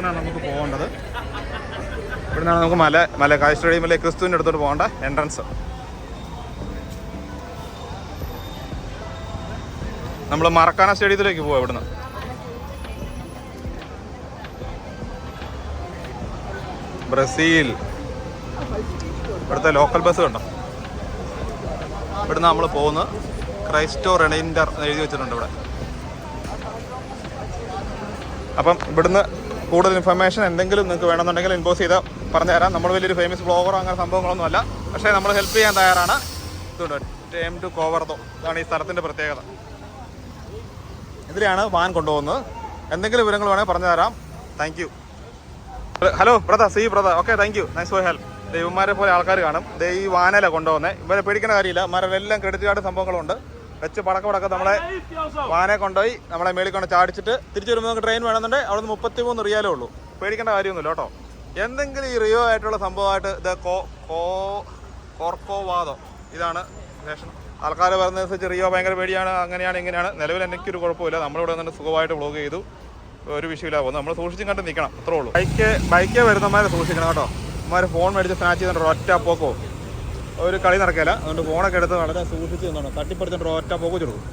ഇവിടുന്നാണ് നമുക്ക് പോകേണ്ടത്. ഇവിടുന്നാണ് നമുക്ക് മല മല മലക്കായ് സ്റ്റേഡിയമിലെ ക്രിസ്തുവിന്റെ അടുത്തോട്ട് പോകേണ്ട എൻട്രൻസ്. നമ്മൾ മറക്കാന സ്റ്റേഡിയത്തിലേക്ക് പോവാം ഇവിടുന്ന്. ബ്രസീൽ. ഇവിടുത്തെ ലോക്കൽ ബസ് കണ്ടോ? ഇവിടുന്ന് നമ്മൾ പോകുന്നത്. ക്രൈസ്റ്റോ റെനൈൻഡർ എന്ന് എഴുതി വെച്ചിട്ടുണ്ട് ഇവിടെ. അപ്പം ഇവിടുന്ന് കൂടുതൽ ഇൻഫർമേഷൻ എന്തെങ്കിലും നിങ്ങൾക്ക് വേണമെന്നുണ്ടെങ്കിൽ ഇൻബോസ് ചെയ്താൽ പറഞ്ഞു തരാം നമ്മൾ വലിയൊരു ഫേമസ് ബ്ലോഗറോ അങ്ങനെ സംഭവങ്ങളൊന്നും അല്ല പക്ഷേ നമ്മൾ ഹെൽപ്പ് ചെയ്യാൻ തയ്യാറാണ്. ഇതുണ്ട്. ടേം ടു കോവർദോ ഇതാണ് ഈ സ്ഥലത്തിന്റെ പ്രത്യേകത. ഇതിലെയാണ് വാൻ കൊണ്ടുപോകുന്നത്. എന്തെങ്കിലും വിവരങ്ങൾ വേണമെങ്കിൽ പറഞ്ഞു തരാം thank you hello brother C brother okay thank you nice for help ദൈവന്മാരെ പോലെ ആൾക്കാർ കാണും. ദൈവ വാനല കൊണ്ടുപോകുന്നത് ഇവരെ പേടിക്കേണ്ട കാര്യമില്ല. ഇവരെല്ലാം ക്രെഡിറ്റ് കാർഡ് സംഭവങ്ങളുണ്ട്. വെച്ച് പടക്ക പടക്ക നമ്മളെ വാനെ കൊണ്ടുപോയി നമ്മളെ മേളിൽ കൊണ്ട് ചാടിച്ചിട്ട് തിരിച്ചു വരുമ്പോൾ നമുക്ക് ട്രെയിൻ വേണമെന്നുണ്ടെങ്കിൽ അവിടെ നിന്ന് മുപ്പത്തി മൂന്ന് റിയാലേ ഉള്ളൂ. പേടിക്കേണ്ട കാര്യമൊന്നുമില്ല കേട്ടോ. എന്തെങ്കിലും ഈ റിയോ ആയിട്ടുള്ള സംഭവമായിട്ട് ഇത് കോ കോ കോർക്കോവാദോ ഇതാണ് സ്റ്റേഷൻ ആൾക്കാർ പറയുന്നതനുസരിച്ച് റിയോ ഭയങ്കര പേടിയാണ് അങ്ങനെയാണ് ഇങ്ങനെയാണ്. നിലവിൽ എനിക്കൊരു കുഴപ്പമില്ല. നമ്മളിവിടെ നിന്ന് സുഖമായിട്ട് വ്ളോഗ് ചെയ്തു. ഒരു വിഷയമില്ല. പോകുന്നത് നമ്മൾ സൂക്ഷിച്ചും കണ്ട് നിൽക്കണം. അത്രേ ഉള്ളൂ. ബൈക്ക് ബൈക്കേ വരുന്നമാരെ സൂക്ഷിക്കണം കേട്ടോ. അമ്മമാർ ഫോൺ മേടിച്ച് സ്നാച്ച് ചെയ്തിട്ട് ഒറ്റ പോക്കോ ഒരു കളി നടക്കില്ല അതുകൊണ്ട് ഫോണൊക്കെ എടുത്ത് വളരെ സൂക്ഷിച്ച് നിന്നോണം. തട്ടിപ്പറിച്ചിട്ട് ഒറ്റ പോക്കോ ചെറുക്കും